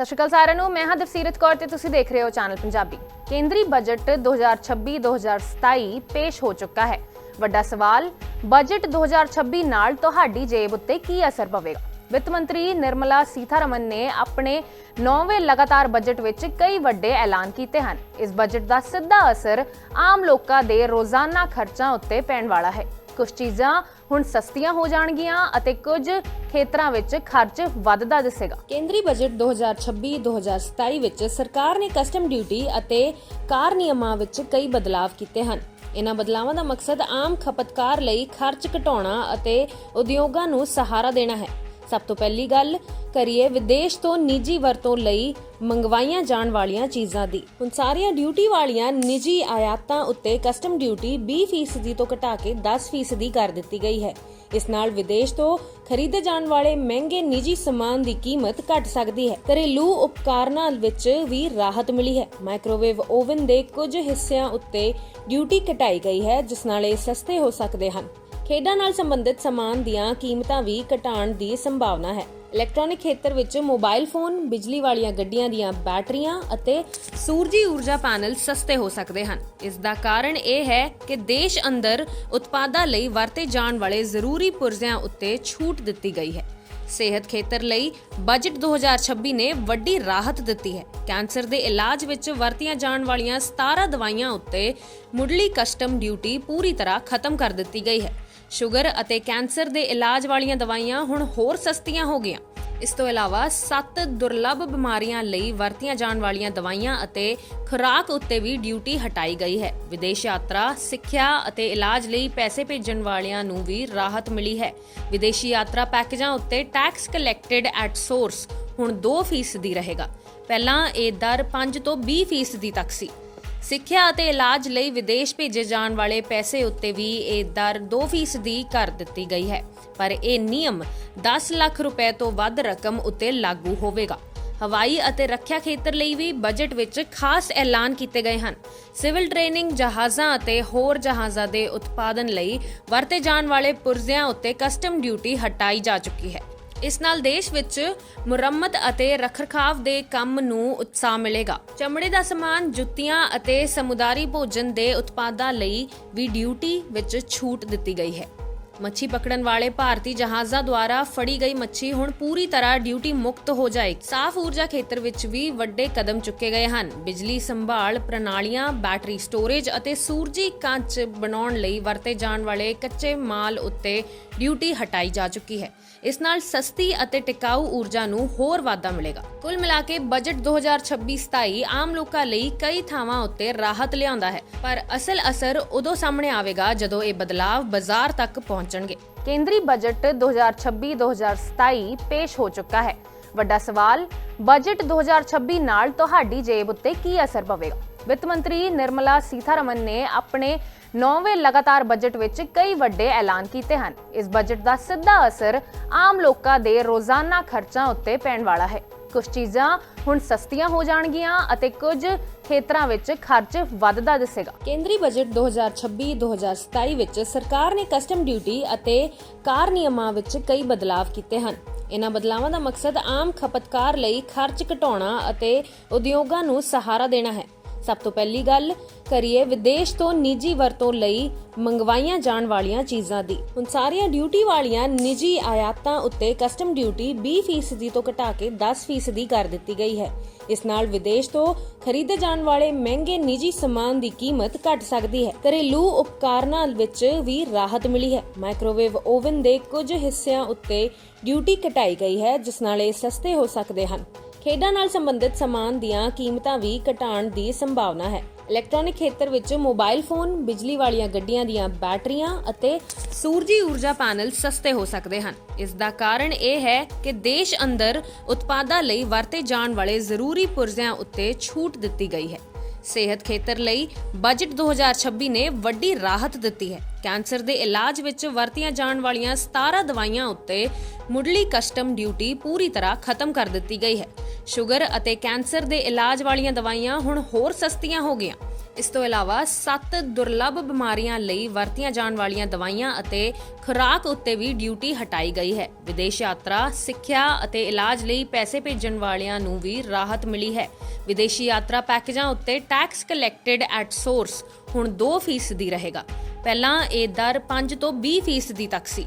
ਸਤਿ ਸ਼੍ਰੀ ਅਕਾਲ ਸਾਰਿਆਂ ਨੂੰ। ਮੈਂ ਹਾਂ ਦਫਸੀਰਤ ਕੌਰ ਤੇ ਤੁਸੀਂ ਦੇਖ ਰਹੇ ਹੋ ਚੈਨਲ ਪੰਜਾਬੀ ਕੇਂਦਰੀ ਬਜਟ 2026-2027 ਪੇਸ਼ ਹੋ ਚੁੱਕਾ ਹੈ। ਵੱਡਾ ਸਵਾਲ ਬਜਟ 2026 ਨਾਲ ਤੁਹਾਡੀ ਜੇਬ ਉੱਤੇ ਕੀ ਅਸਰ ਪਵੇਗਾ? ਵਿੱਤ ਮੰਤਰੀ ਨਿਰਮਲਾ ਸੀਤਾਰਮਨ ਨੇ ਆਪਣੇ 9ਵੇਂ ਲਗਾਤਾਰ ਬਜਟ ਵਿੱਚ ਕਈ ਵੱਡੇ ਐਲਾਨ ਕੀਤੇ ਹਨ। ਇਸ ਬਜਟ ਦਾ ਸਿੱਧਾ ਅਸਰ ਆਮ ਲੋਕਾਂ ਦੇ ਰੋਜ਼ਾਨਾ ਖਰਚਾਂ ਉੱਤੇ ਪੈਣ ਵਾਲਾ ਹੈ। ਕੁਝ ਚੀਜ਼ਾਂ ਹੁਣ ਸਸਤੀਆਂ ਹੋ ਜਾਣਗੀਆਂ ਅਤੇ ਕੁਝ ਖੇਤਰਾਂ ਵਿੱਚ ਖਰਚ ਵੱਧਦਾ ਦਿਸੇਗਾ। ਕੇਂਦਰੀ ਬਜਟ 2026-2027 ਵਿੱਚ ਸਰਕਾਰ ਨੇ ਕਸਟਮ ਡਿਊਟੀ ਅਤੇ ਕਾਰ ਨਿਯਮਾਂ ਵਿੱਚ ਕਈ ਬਦਲਾਅ ਕੀਤੇ ਹਨ। ਇਹਨਾਂ ਬਦਲਾਵਾਂ ਦਾ ਮਕਸਦ ਆਮ ਖਪਤਕਾਰ ਲਈ ਖਰਚ ਘਟਾਉਣਾ ਅਤੇ ਉਦਯੋਗਾਂ ਨੂੰ ਸਹਾਰਾ ਦੇਣਾ ਹੈ। ਸਭ ਤੋਂ ਪਹਿਲੀ ਗੱਲ, ਕਰੀਏ ਵਿਦੇਸ਼ ਤੋਂ ਨਿੱਜੀ ਵਰਤੋਂ ਲਈ ਮੰਗਵਾਈਆਂ ਜਾਣ ਵਾਲੀਆਂ ਚੀਜ਼ਾਂ ਦੀ। ਹੁਣ ਸਾਰੀਆਂ ਡਿਊਟੀ ਵਾਲੀਆਂ ਨਿੱਜੀ ਆਯਾਤਾਂ ਉੱਤੇ ਕਸਟਮ ਡਿਊਟੀ 20% ਤੋਂ ਘਟਾ ਕੇ 10% ਕਰ ਦਿੱਤੀ ਗਈ ਹੈ। ਇਸ ਨਾਲ ਵਿਦੇਸ਼ ਤੋਂ ਖਰੀਦੇ ਜਾਣ ਵਾਲੇ ਮਹਿੰਗੇ ਨਿੱਜੀ ਸਮਾਨ ਦੀ ਕੀਮਤ ਘਟ ਸਕਦੀ ਹੈ। ਘਰੇਲੂ ਉਪਕਰਨਾਂ ਵਿੱਚ ਵੀ ਰਾਹਤ ਮਿਲੀ ਹੈ। ਮਾਈਕ੍ਰੋਵੇਵ ਓਵਨ ਦੇ ਕੁਝ ਹਿੱਸਿਆਂ ਉੱਤੇ ਡਿਊਟੀ ਘਟਾਈ ਗਈ ਹੈ, ਜਿਸ ਨਾਲ ਇਹ ਸਸਤੇ ਹੋ ਸਕਦੇ ਹਨ। ਖੇਡਾਂ ਨਾਲ ਸੰਬੰਧਿਤ ਸਮਾਨ ਦੀਆਂ ਕੀਮਤਾਂ ਵੀ ਘਟਾਉਣ ਦੀ ਸੰਭਾਵਨਾ ਹੈ। ਇਲੈਕਟ੍ਰੋਨਿਕ ਖੇਤਰ ਵਿੱਚ ਮੋਬਾਈਲ ਫੋਨ, ਬਿਜਲੀ ਵਾਲੀਆਂ ਗੱਡੀਆਂ ਦੀਆਂ ਬੈਟਰੀਆਂ ਅਤੇ ਸੂਰਜੀ ਊਰਜਾ ਪੈਨਲ ਸਸਤੇ ਹੋ ਸਕਦੇ ਹਨ। ਇਸ ਦਾ ਕਾਰਨ ਇਹ ਹੈ ਕਿ ਦੇਸ਼ ਅੰਦਰ ਉਤਪਾਦਾਂ ਲਈ ਵਰਤੇ ਜਾਣ ਵਾਲੇ ਜ਼ਰੂਰੀ ਪੁਰਜ਼ਿਆਂ ਉੱਤੇ ਛੂਟ ਦਿੱਤੀ ਗਈ ਹੈ। ਸਿਹਤ ਖੇਤਰ ਲਈ ਬਜਟ 2026 ਨੇ ਵੱਡੀ ਰਾਹਤ ਦਿੱਤੀ ਹੈ। ਕੈਂਸਰ ਦੇ ਇਲਾਜ ਵਿੱਚ ਵਰਤੀਆਂ ਜਾਣ ਵਾਲੀਆਂ 17 ਦਵਾਈਆਂ ਉੱਤੇ ਮੁੱਢਲੀ ਕਸਟਮ ਡਿਊਟੀ ਪੂਰੀ ਤਰ੍ਹਾਂ ਖਤਮ ਕਰ ਦਿੱਤੀ ਗਈ ਹੈ। ਸ਼ੂਗਰ ਅਤੇ ਕੈਂਸਰ ਦੇ ਇਲਾਜ ਵਾਲੀਆਂ ਦਵਾਈਆਂ ਹੁਣ ਹੋਰ ਸਸਤੀਆਂ ਹੋ ਗਈਆਂ। ਇਸ ਤੋਂ ਇਲਾਵਾ 7 ਦੁਰਲੱਭ ਬਿਮਾਰੀਆਂ ਲਈ ਵਰਤੀਆਂ ਜਾਣ ਵਾਲੀਆਂ ਦਵਾਈਆਂ ਅਤੇ ਖੁਰਾਕ ਉੱਤੇ ਵੀ ਡਿਊਟੀ ਹਟਾਈ ਗਈ ਹੈ। ਵਿਦੇਸ਼ ਯਾਤਰਾ, ਸਿੱਖਿਆ ਅਤੇ ਇਲਾਜ ਲਈ ਪੈਸੇ ਭੇਜਣ ਵਾਲਿਆਂ ਨੂੰ ਵੀ ਰਾਹਤ ਮਿਲੀ ਹੈ। ਵਿਦੇਸ਼ੀ ਯਾਤਰਾ ਪੈਕੇਜਾਂ ਉੱਤੇ ਟੈਕਸ ਕਲੈਕਟਡ ਐਟ ਸੋਰਸ ਹੁਣ 2% ਦੀ ਰਹੇਗਾ। ਪਹਿਲਾਂ ਇਹ ਦਰ 5 ਤੋਂ 20% ਤੱਕ ਸੀ। ਸਿੱਖਿਆ ਅਤੇ ਇਲਾਜ ਲਈ ਵਿਦੇਸ਼ ਭੇਜੇ ਜਾਣ ਵਾਲੇ ਪੈਸੇ ਉੱਤੇ ਵੀ ਇਹ ਦਰ 2% ਦੀ ਕਰ ਦਿੱਤੀ ਗਈ ਹੈ। ਪਰ ਇਹ ਨਿਯਮ 10 ਲੱਖ ਰੁਪਏ ਤੋਂ ਵੱਧ ਰਕਮ ਉੱਤੇ ਲਾਗੂ ਹੋਵੇਗਾ। ਹਵਾਈ ਅਤੇ ਰੱਖਿਆ ਖੇਤਰ ਲਈ ਵੀ ਬਜਟ ਵਿੱਚ ਖਾਸ ਐਲਾਨ ਕੀਤੇ ਗਏ ਹਨ। ਸਿਵਲ ਟ੍ਰੇਨਿੰਗ ਜਹਾਜ਼ਾਂ ਅਤੇ ਹੋਰ ਜਹਾਜ਼ਾਂ ਦੇ ਉਤਪਾਦਨ ਲਈ ਵਰਤੇ ਜਾਣ ਵਾਲੇ ਪੁਰਜ਼ਿਆਂ ਉੱਤੇ ਕਸਟਮ ਡਿਊਟੀ ਹਟਾਈ ਜਾ ਚੁੱਕੀ ਹੈ। ਇਸ ਨਾਲ ਦੇਸ਼ ਵਿੱਚ ਮੁਰੰਮਤ ਅਤੇ ਰੱਖਰਖਾਵ ਦੇ ਕੰਮ ਨੂੰ ਉਤਸ਼ਾਹ ਮਿਲੇਗਾ। ਚਮੜੇ ਦਾ ਸਮਾਨ, ਜੁੱਤੀਆਂ ਅਤੇ ਸਮੁਦਾਰੀ ਭੋਜਨ ਦੇ ਉਤਪਾਦਾਂ ਲਈ ਵੀ ਡਿਊਟੀ ਵਿੱਚ ਛੂਟ ਦਿੱਤੀ ਗਈ ਹੈ। ਮੱਛੀ ਪਕੜਨ ਵਾਲੇ ਭਾਰਤੀ ਜਹਾਜ਼ਾਂ ਦੁਆਰਾ ਫੜੀ ਗਈ ਮੱਛੀ ਹੁਣ ਪੂਰੀ ਤਰ੍ਹਾਂ ਡਿਊਟੀ ਮੁਕਤ ਹੋ ਜਾਏਗੀ। ਸਾਫ਼ ਊਰਜਾ ਖੇਤਰ ਵਿੱਚ ਵੀ ਵੱਡੇ ਕਦਮ ਚੁੱਕੇ ਗਏ ਹਨ। ਬਿਜਲੀ ਸੰਭਾਲ ਪ੍ਰਣਾਲੀਆਂ, ਬੈਟਰੀ ਸਟੋਰੇਜ ਅਤੇ ਸੂਰਜੀ ਕੱਚ ਬਣਾਉਣ ਲਈ ਵਰਤੇ ਜਾਣ ਵਾਲੇ ਕੱਚੇ ਮਾਲ ਉੱਤੇ ਡਿਊਟੀ ਹਟਾਈ ਜਾ ਚੁੱਕੀ ਹੈ। ਇਸ ਨਾਲ ਸਸਤੀ ਅਤੇ ਟਿਕਾਊ ਊਰਜਾ ਨੂੰ ਹੋਰ ਵਾਧਾ ਮਿਲੇਗਾ। ਕੁੱਲ ਮਿਲਾ ਕੇ ਬਜਟ 2026-27 ਆਮ ਲੋਕਾਂ ਲਈ ਕਈ ਥਾਵਾਂ ਉੱਤੇ ਰਾਹਤ ਲਿਆਉਂਦਾ ਹੈ। ਪਰ ਅਸਲ ਅਸਰ ਉਦੋਂ ਸਾਹਮਣੇ ਆਵੇਗਾ ਜਦੋਂ ਇਹ ਬਦਲਾਅ ਬਾਜ਼ਾਰ ਤੱਕ ਪਹੁੰਚ ਪਹੁੰਚਣਗੇ। ਕੇਂਦਰੀ ਬਜਟ 2026-2027 ਪੇਸ਼ ਹੋ ਚੁੱਕਾ ਹੈ। ਵੱਡਾ ਸਵਾਲ, ਬਜਟ 2026 ਨਾਲ ਤੁਹਾਡੀ ਜੇਬ ਉੱਤੇ ਕੀ ਅਸਰ ਪਵੇਗਾ? ਵਿੱਤ ਮੰਤਰੀ ਨਿਰਮਲਾ ਸੀਤਾਰਮਨ ਨੇ ਆਪਣੇ 9ਵੇਂ ਲਗਾਤਾਰ ਬਜਟ ਵਿੱਚ ਕਈ ਵੱਡੇ ਐਲਾਨ ਕੀਤੇ ਹਨ। ਇਸ ਬਜਟ ਦਾ ਸਿੱਧਾ ਅਸਰ ਆਮ ਲੋਕਾਂ ਦੇ ਰੋਜ਼ਾਨਾ ਖਰਚਾਂ ਉੱਤੇ ਪੈਣ ਵਾਲਾ ਹੈ। ਕੁਝ ਚੀਜ਼ਾਂ ਹੁਣ ਸਸਤੀਆਂ ਹੋ ਜਾਣਗੀਆਂ ਅਤੇ ਕੁਝ ਖੇਤਰਾਂ ਵਿੱਚ ਖਰਚ ਵੱਧਦਾ ਦਿਸੇਗਾ। ਕੇਂਦਰੀ ਬਜਟ 2026-2027 ਵਿੱਚ ਸਰਕਾਰ ਨੇ ਕਸਟਮ ਡਿਊਟੀ ਅਤੇ ਕਾਰ ਨਿਯਮਾਂ ਵਿੱਚ ਕਈ ਬਦਲਾਅ ਕੀਤੇ ਹਨ। ਇਹਨਾਂ ਬਦਲਾਵਾਂ ਦਾ ਮਕਸਦ ਆਮ ਖਪਤਕਾਰ ਲਈ ਖਰਚ ਘਟਾਉਣਾ ਅਤੇ ਉਦਯੋਗਾਂ ਨੂੰ ਸਹਾਰਾ ਦੇਣਾ ਹੈ। ਸਭ ਤੋਂ ਪਹਿਲੀ ਗੱਲ, ਕਰੀਏ ਵਿਦੇਸ਼ ਤੋਂ ਨਿੱਜੀ ਵਰਤੋਂ ਲਈ ਮੰਗਵਾਈਆਂ ਜਾਣ ਵਾਲੀਆਂ ਚੀਜ਼ਾਂ ਦੀ। ਹੁਣ ਸਾਰੀਆਂ ਡਿਊਟੀ ਵਾਲੀਆਂ ਨਿੱਜੀ ਆਯਾਤਾਂ ਉੱਤੇ ਕਸਟਮ ਡਿਊਟੀ 20% ਤੋਂ ਘਟਾ ਕੇ 10% ਕਰ ਦਿੱਤੀ ਗਈ ਹੈ। ਇਸ ਨਾਲ ਵਿਦੇਸ਼ ਤੋਂ ਖਰੀਦੇ ਜਾਣ ਵਾਲੇ ਮਹਿੰਗੇ ਨਿੱਜੀ ਸਮਾਨ ਦੀ ਕੀਮਤ ਘਟ ਸਕਦੀ ਹੈ। ਘਰੇਲੂ ਉਪਕਰਨਾਂ ਵਿੱਚ ਵੀ ਰਾਹਤ ਮਿਲੀ ਹੈ। ਮਾਈਕ੍ਰੋਵੇਵ ਓਵਨ ਦੇ ਕੁਝ ਹਿੱਸਿਆਂ ਉੱਤੇ ਡਿਊਟੀ ਘਟਾਈ ਗਈ ਹੈ, ਜਿਸ ਨਾਲ ਇਹ ਸਸਤੇ ਹੋ ਸਕਦੇ ਹਨ। ਖੇਡਾਂ ਨਾਲ ਸੰਬੰਧਿਤ ਸਮਾਨ ਦੀਆਂ ਕੀਮਤਾਂ ਵੀ ਘਟਾਉਣ ਦੀ ਸੰਭਾਵਨਾ ਹੈ। ਇਲੈਕਟ੍ਰੋਨਿਕ ਖੇਤਰ ਵਿੱਚ ਮੋਬਾਈਲ ਫੋਨ, ਬਿਜਲੀ ਵਾਲੀਆਂ ਗੱਡੀਆਂ ਦੀਆਂ ਬੈਟਰੀਆਂ ਅਤੇ ਸੂਰਜੀ ਊਰਜਾ ਪੈਨਲ ਸਸਤੇ ਹੋ ਸਕਦੇ ਹਨ। ਇਸ ਦਾ ਕਾਰਨ ਇਹ ਹੈ ਕਿ ਦੇਸ਼ ਅੰਦਰ ਉਤਪਾਦਾਂ ਲਈ ਵਰਤੇ ਜਾਣ ਵਾਲੇ ਜ਼ਰੂਰੀ ਪੁਰਜ਼ਿਆਂ ਉੱਤੇ ਛੂਟ ਦਿੱਤੀ ਗਈ ਹੈ। ਸਿਹਤ ਖੇਤਰ ਲਈ ਬਜਟ 2026 ਨੇ ਵੱਡੀ ਰਾਹਤ ਦਿੱਤੀ ਹੈ। ਕੈਂਸਰ ਦੇ ਇਲਾਜ ਵਿੱਚ ਵਰਤੀਆਂ ਜਾਣ ਵਾਲੀਆਂ 17 ਦਵਾਈਆਂ ਉੱਤੇ ਮੁੱਢਲੀ ਕਸਟਮ ਡਿਊਟੀ ਪੂਰੀ ਤਰ੍ਹਾਂ ਖਤਮ ਕਰ ਦਿੱਤੀ ਗਈ ਹੈ। ਸ਼ੂਗਰ ਅਤੇ ਕੈਂਸਰ ਦੇ ਇਲਾਜ ਵਾਲੀਆਂ ਦਵਾਈਆਂ ਹੁਣ ਹੋਰ ਸਸਤੀਆਂ ਹੋ ਗਈਆਂ। ਇਸ ਤੋਂ ਇਲਾਵਾ 7 ਦੁਰਲੱਭ ਬਿਮਾਰੀਆਂ ਲਈ ਵਰਤੀਆਂ ਜਾਣ ਵਾਲੀਆਂ ਦਵਾਈਆਂ ਅਤੇ ਖੁਰਾਕ ਉੱਤੇ ਵੀ ਡਿਊਟੀ ਹਟਾਈ ਗਈ ਹੈ। ਵਿਦੇਸ਼ ਯਾਤਰਾ, ਸਿੱਖਿਆ ਅਤੇ ਇਲਾਜ ਲਈ ਪੈਸੇ ਭੇਜਣ ਵਾਲਿਆਂ ਨੂੰ ਵੀ ਰਾਹਤ ਮਿਲੀ ਹੈ। ਵਿਦੇਸ਼ੀ ਯਾਤਰਾ ਪੈਕੇਜਾਂ ਉੱਤੇ ਟੈਕਸ ਕਲੈਕਟਡ ਐਟ ਸੋਰਸ ਹੁਣ 2% ਦੀ ਰਹੇਗਾ। ਪਹਿਲਾਂ ਇਹ ਦਰ 5 ਤੋਂ 20% ਤੱਕ ਸੀ।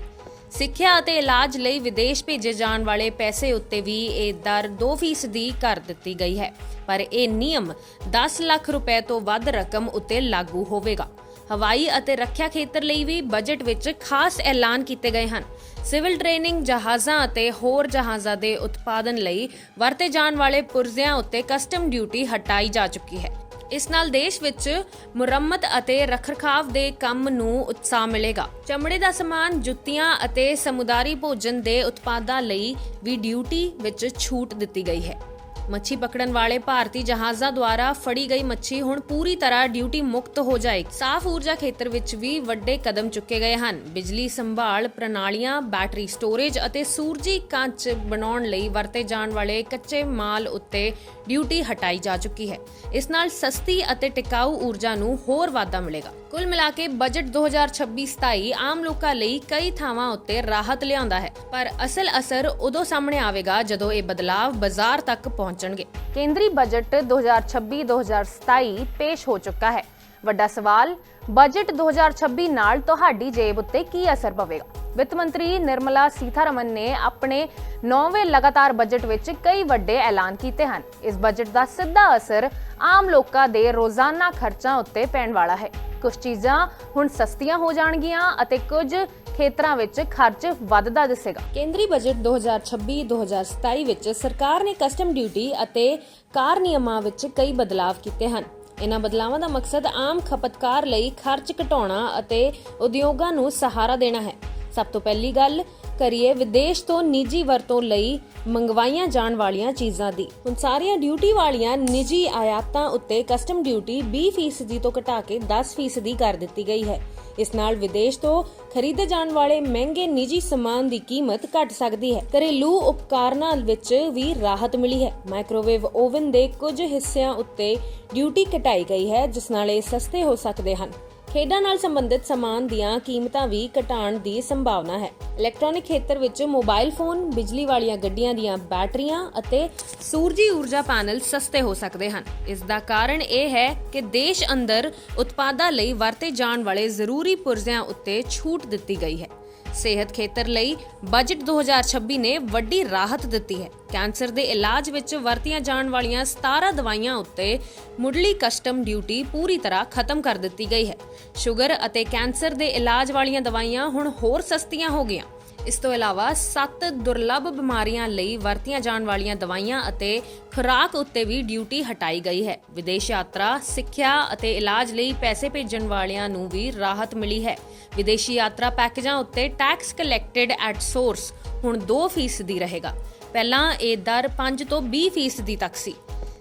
ਸਿੱਖਿਆ ਅਤੇ ਇਲਾਜ ਲਈ ਵਿਦੇਸ਼ ਭੇਜੇ ਜਾਣ ਵਾਲੇ ਪੈਸੇ ਉੱਤੇ ਵੀ ਇਹ ਦਰ 2% ਦੀ ਕਰ ਦਿੱਤੀ ਗਈ ਹੈ। ਪਰ ਇਹ ਨਿਯਮ 10 ਲੱਖ ਰੁਪਏ ਤੋਂ ਵੱਧ ਰਕਮ ਉੱਤੇ ਲਾਗੂ ਹੋਵੇਗਾ। ਹਵਾਈ ਅਤੇ ਰੱਖਿਆ ਖੇਤਰ ਲਈ ਵੀ ਬਜਟ ਵਿੱਚ ਖਾਸ ਐਲਾਨ ਕੀਤੇ ਗਏ ਹਨ। ਸਿਵਲ ਟ੍ਰੇਨਿੰਗ ਜਹਾਜ਼ਾਂ ਅਤੇ ਹੋਰ ਜਹਾਜ਼ਾਂ ਦੇ ਉਤਪਾਦਨ ਲਈ ਵਰਤੇ ਜਾਣ ਵਾਲੇ ਪੁਰਜ਼ਿਆਂ ਉੱਤੇ ਕਸਟਮ ਡਿਊਟੀ ਹਟਾਈ ਜਾ ਚੁੱਕੀ ਹੈ। ਇਸ ਨਾਲ ਦੇਸ਼ ਵਿੱਚ ਮੁਰੰਮਤ ਅਤੇ ਰੱਖ ਰਖਾਵ ਦੇ ਕੰਮ ਨੂੰ ਉਤਸ਼ਾਹ ਮਿਲੇਗਾ। ਚਮੜੇ ਦਾ ਸਮਾਨ, ਜੁੱਤੀਆਂ ਅਤੇ ਸਮੁਦਾਰੀ ਭੋਜਨ ਦੇ ਉਤਪਾਦਾਂ ਲਈ ਵੀ ਡਿਊਟੀ ਵਿੱਚ ਛੂਟ ਦਿੱਤੀ ਗਈ ਹੈ। ਮੱਛੀ ਪਕੜਨ ਵਾਲੇ ਭਾਰਤੀ ਜਹਾਜ਼ਾਂ ਦੁਆਰਾ ਫੜੀ ਗਈ ਮੱਛੀ ਹੁਣ ਪੂਰੀ ਤਰ੍ਹਾਂ ਡਿਊਟੀ ਮੁਕਤ ਹੋ ਜਾਏਗੀ। ਸਾਫ਼ ਊਰਜਾ ਖੇਤਰ ਵਿੱਚ ਵੀ ਵੱਡੇ ਕਦਮ ਚੁੱਕੇ ਗਏ ਹਨ। ਬਿਜਲੀ ਸੰਭਾਲ ਪ੍ਰਣਾਲੀਆਂ, ਬੈਟਰੀ ਸਟੋਰੇਜ ਅਤੇ ਸੂਰਜੀ ਕੱਚ ਬਣਾਉਣ ਲਈ ਵਰਤੇ ਜਾਣ ਵਾਲੇ ਕੱਚੇ ਮਾਲ ਉੱਤੇ ਡਿਊਟੀ ਹਟਾਈ ਜਾ ਚੁੱਕੀ ਹੈ। ਇਸ ਨਾਲ ਸਸਤੀ ਅਤੇ ਟਿਕਾਊ ਊਰਜਾ ਨੂੰ ਹੋਰ ਵਾਧਾ ਮਿਲੇਗਾ। ਕੁੱਲ ਮਿਲਾ ਕੇ ਬਜਟ 2026-27 ਆਮ ਲੋਕਾਂ ਲਈ ਕਈ ਥਾਵਾਂ ਉੱਤੇ ਰਾਹਤ ਲਿਆਉਂਦਾ ਹੈ। ਪਰ ਅਸਲ ਅਸਰ ਉਦੋਂ ਸਾਹਮਣੇ ਆਵੇਗਾ ਜਦੋਂ ਇਹ ਬਦਲਾਅ ਬਾਜ਼ਾਰ ਤੱਕ ਪਹੁੰਚਣਗੇ। ਕੇਂਦਰੀ ਬਜਟ 2026-2027 ਪੇਸ਼ ਹੋ ਚੁੱਕਾ ਹੈ। ਵੱਡਾ ਸਵਾਲ, ਬਜਟ 2026 ਨਾਲ ਤੁਹਾਡੀ ਜੇਬ ਉੱਤੇ ਕੀ ਅਸਰ ਪਵੇਗਾ? ਵਿੱਤ ਮੰਤਰੀ ਨਿਰਮਲਾ ਸੀਤਾਰਮਨ ਨੇ ਆਪਣੇ 9ਵੇਂ ਲਗਾਤਾਰ ਬਜਟ ਵਿੱਚ ਕਈ ਵੱਡੇ ਐਲਾਨ ਕੀਤੇ ਹਨ। ਇਸ ਬਜਟ ਦਾ ਸਿੱਧਾ ਅਸਰ ਆਮ ਲੋਕਾਂ ਦੇ ਰੋਜ਼ਾਨਾ ਖਰਚਾਂ ਉੱਤੇ ਪੈਣ ਵਾਲਾ ਹੈ। ਕੁਝ ਚੀਜ਼ਾਂ ਹੁਣ ਸਸਤੀਆਂ ਹੋ ਜਾਣਗੀਆਂ ਅਤੇ ਕੁਝ ਖੇਤਰਾਂ ਵਿੱਚ ਖਰਚ ਵੱਧਦਾ ਦਿਸੇਗਾ। ਕੇਂਦਰੀ ਬਜਟ 2026-2027 ਵਿੱਚ ਸਰਕਾਰ ਨੇ ਕਸਟਮ ਡਿਊਟੀ ਅਤੇ ਕਾਰ ਨਿਯਮਾਂ ਵਿੱਚ ਕਈ ਬਦਲਾਅ ਕੀਤੇ ਹਨ। ਇਹਨਾਂ ਬਦਲਾਵਾਂ ਦਾ ਮਕਸਦ ਆਮ ਖਪਤਕਾਰ ਲਈ ਖਰਚ ਘਟਾਉਣਾ ਅਤੇ ਉਦਯੋਗਾਂ ਨੂੰ ਸਹਾਰਾ ਦੇਣਾ ਹੈ। ਸਭ ਤੋਂ ਪਹਿਲੀ ਗੱਲ ਕਰੀਏ ਵਿਦੇਸ਼ ਤੋਂ ਨਿੱਜੀ ਵਰਤੋਂ ਲਈ ਮੰਗਵਾਈਆਂ ਜਾਣ ਵਾਲੀਆਂ ਚੀਜ਼ਾਂ ਦੀ। ਹੁਣ ਸਾਰੀਆਂ ਡਿਊਟੀ ਵਾਲੀਆਂ ਨਿੱਜੀ ਆਯਾਤਾਂ ਉੱਤੇ ਕਸਟਮ ਡਿਊਟੀ 20% ਤੋਂ ਘਟਾ ਕੇ 10% ਕਰ ਦਿੱਤੀ ਗਈ ਹੈ। ਇਸ ਨਾਲ ਵਿਦੇਸ਼ ਤੋਂ ਖਰੀਦੇ ਜਾਣ ਵਾਲੇ ਮਹਿੰਗੇ ਨਿੱਜੀ ਸਮਾਨ ਦੀ ਕੀਮਤ ਘਟ ਸਕਦੀ ਹੈ। ਘਰੇਲੂ ਉਪਕਰਨਾਂ ਵਿੱਚ ਵੀ ਰਾਹਤ ਮਿਲੀ ਹੈ। ਮਾਈਕ੍ਰੋਵੇਵ ਓਵਨ ਦੇ ਕੁਝ ਹਿੱਸਿਆਂ ਉੱਤੇ ਡਿਊਟੀ ਘਟਾਈ ਗਈ ਹੈ, ਜਿਸ ਨਾਲ ਇਹ ਸਸਤੇ ਹੋ ਸਕਦੇ ਹਨ। ਖੇਡਾਂ ਨਾਲ ਸੰਬੰਧਿਤ ਸਮਾਨ ਦੀਆਂ ਕੀਮਤਾਂ ਵੀ ਘਟਾਉਣ ਦੀ ਸੰਭਾਵਨਾ ਹੈ। ਇਲੈਕਟ੍ਰੋਨਿਕ ਖੇਤਰ ਵਿੱਚ ਮੋਬਾਈਲ ਫੋਨ, ਬਿਜਲੀ ਵਾਲੀਆਂ ਗੱਡੀਆਂ ਦੀਆਂ ਬੈਟਰੀਆਂ ਅਤੇ ਸੂਰਜੀ ਊਰਜਾ ਪੈਨਲ ਸਸਤੇ ਹੋ ਸਕਦੇ ਹਨ। ਇਸ ਦਾ ਕਾਰਨ ਇਹ ਹੈ ਕਿ ਦੇਸ਼ ਅੰਦਰ ਉਤਪਾਦਾਂ ਲਈ ਵਰਤੇ ਜਾਣ ਵਾਲੇ ਜ਼ਰੂਰੀ ਪੁਰਜ਼ਿਆਂ ਉੱਤੇ ਛੂਟ ਦਿੱਤੀ ਗਈ ਹੈ। ਸਿਹਤ ਖੇਤਰ ਲਈ ਬਜਟ 2026 ਨੇ ਵੱਡੀ ਰਾਹਤ ਦਿੱਤੀ ਹੈ। ਕੈਂਸਰ ਦੇ ਇਲਾਜ ਵਿੱਚ ਵਰਤੀਆਂ ਜਾਣ ਵਾਲੀਆਂ 17 ਦਵਾਈਆਂ ਉੱਤੇ ਮੁੱਢਲੀ ਕਸਟਮ ਡਿਊਟੀ ਪੂਰੀ ਤਰ੍ਹਾਂ ਖਤਮ ਕਰ ਦਿੱਤੀ ਗਈ ਹੈ। ਸ਼ੂਗਰ ਅਤੇ ਕੈਂਸਰ ਦੇ ਇਲਾਜ ਵਾਲੀਆਂ ਦਵਾਈਆਂ ਹੁਣ ਹੋਰ ਸਸਤੀਆਂ ਹੋ ਗਈਆਂ। ਇਸ ਤੋਂ ਇਲਾਵਾ 7 ਦੁਰਲੱਭ ਬਿਮਾਰੀਆਂ ਲਈ ਵਰਤੀਆਂ ਜਾਣ ਵਾਲੀਆਂ ਦਵਾਈਆਂ ਅਤੇ ਖੁਰਾਕ ਉੱਤੇ ਵੀ ਡਿਊਟੀ ਹਟਾਈ ਗਈ ਹੈ। ਵਿਦੇਸ਼ ਯਾਤਰਾ, ਸਿੱਖਿਆ ਅਤੇ ਇਲਾਜ ਲਈ ਪੈਸੇ ਭੇਜਣ ਵਾਲਿਆਂ ਨੂੰ ਵੀ ਰਾਹਤ ਮਿਲੀ ਹੈ। ਵਿਦੇਸ਼ੀ ਯਾਤਰਾ ਪੈਕੇਜਾਂ ਉੱਤੇ ਟੈਕਸ ਕਲੈਕਟਡ ਐਟ ਸੋਰਸ ਹੁਣ 2% ਦੀ ਰਹੇਗਾ। ਪਹਿਲਾਂ ਇਹ ਦਰ 5 ਤੋਂ 20% ਤੱਕ ਸੀ।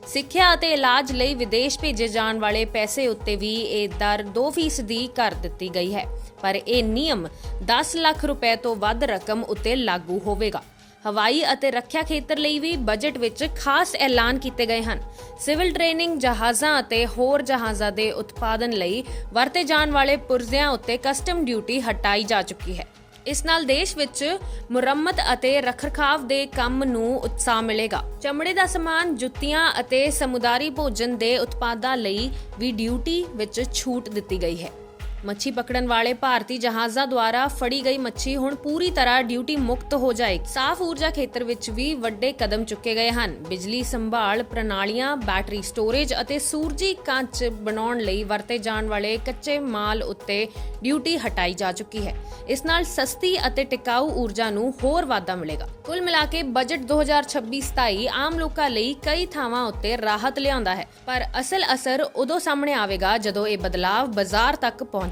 ਸਿੱਖਿਆ ਅਤੇ ਇਲਾਜ ਲਈ ਵਿਦੇਸ਼ ਭੇਜੇ ਜਾਣ ਵਾਲੇ ਪੈਸੇ ਉੱਤੇ ਵੀ ਇਹ ਦਰ 2% ਦੀ ਕਰ ਦਿੱਤੀ ਗਈ ਹੈ। ਪਰ ਇਹ ਨਿਯਮ 10 ਲੱਖ ਰੁਪਏ ਤੋਂ ਵੱਧ ਰਕਮ ਉੱਤੇ ਲਾਗੂ ਹੋਵੇਗਾ। ਹਵਾਈ ਅਤੇ ਰੱਖਿਆ ਖੇਤਰ ਲਈ ਵੀ ਬਜਟ ਵਿੱਚ ਖਾਸ ਐਲਾਨ ਕੀਤੇ ਗਏ ਹਨ। ਸਿਵਲ ਟ੍ਰੇਨਿੰਗ ਜਹਾਜ਼ਾਂ ਅਤੇ ਹੋਰ ਜਹਾਜ਼ਾਂ ਦੇ ਉਤਪਾਦਨ ਲਈ ਵਰਤੇ ਜਾਣ ਵਾਲੇ ਪੁਰਜ਼ਿਆਂ ਉੱਤੇ ਕਸਟਮ ਡਿਊਟੀ ਹਟਾਈ ਜਾ ਚੁੱਕੀ ਹੈ। ਇਸ ਨਾਲ ਦੇਸ਼ ਵਿੱਚ ਮੁਰੰਮਤ ਅਤੇ ਰੱਖਰਖਾਵ ਦੇ ਕੰਮ ਨੂੰ ਉਤਸ਼ਾਹ ਮਿਲੇਗਾ। ਚਮੜੇ ਦਾ ਸਮਾਨ, ਜੁੱਤੀਆਂ ਅਤੇ ਸਮੁਦਾਰੀ ਭੋਜਨ ਦੇ ਉਤਪਾਦਾਂ ਲਈ ਵੀ ਡਿਊਟੀ ਵਿੱਚ ਛੂਟ ਦਿੱਤੀ ਗਈ ਹੈ। ਮੱਛੀ ਪਕੜਨ ਵਾਲੇ ਭਾਰਤੀ ਜਹਾਜ਼ਾਂ ਦੁਆਰਾ ਫੜੀ ਗਈ ਮੱਛੀ ਹੁਣ ਪੂਰੀ ਤਰ੍ਹਾਂ ਡਿਊਟੀ ਮੁਕਤ ਹੋ ਜਾਏਗੀ। ਸਾਫ਼ ਊਰਜਾ ਖੇਤਰ ਵਿੱਚ ਵੀ ਵੱਡੇ ਕਦਮ ਚੁੱਕੇ ਗਏ ਹਨ। ਬਿਜਲੀ ਸੰਭਾਲ ਪ੍ਰਣਾਲੀਆਂ, ਬੈਟਰੀ ਸਟੋਰੇਜ ਅਤੇ ਸੂਰਜੀ ਕੱਚ ਬਣਾਉਣ ਲਈ ਵਰਤੇ ਜਾਣ ਵਾਲੇ ਕੱਚੇ ਮਾਲ ਉੱਤੇ ਡਿਊਟੀ ਹਟਾਈ ਜਾ ਚੁੱਕੀ ਹੈ। ਇਸ ਨਾਲ ਸਸਤੀ ਅਤੇ ਟਿਕਾਊ ਊਰਜਾ ਨੂੰ ਹੋਰ ਵਾਧਾ ਮਿਲੇਗਾ। ਕੁੱਲ ਮਿਲਾ ਕੇ ਬਜਟ 2026-27 ਆਮ ਲੋਕਾਂ ਲਈ ਕਈ ਥਾਵਾਂ ਉੱਤੇ ਰਾਹਤ ਲਿਆਉਂਦਾ ਹੈ। ਪਰ ਅਸਲ ਅਸਰ ਉਦੋਂ ਸਾਹਮਣੇ ਆਵੇਗਾ ਜਦੋਂ ਇਹ ਬਦਲਾਅ ਬਾਜ਼ਾਰ ਤੱਕ ਪਹੁੰਚ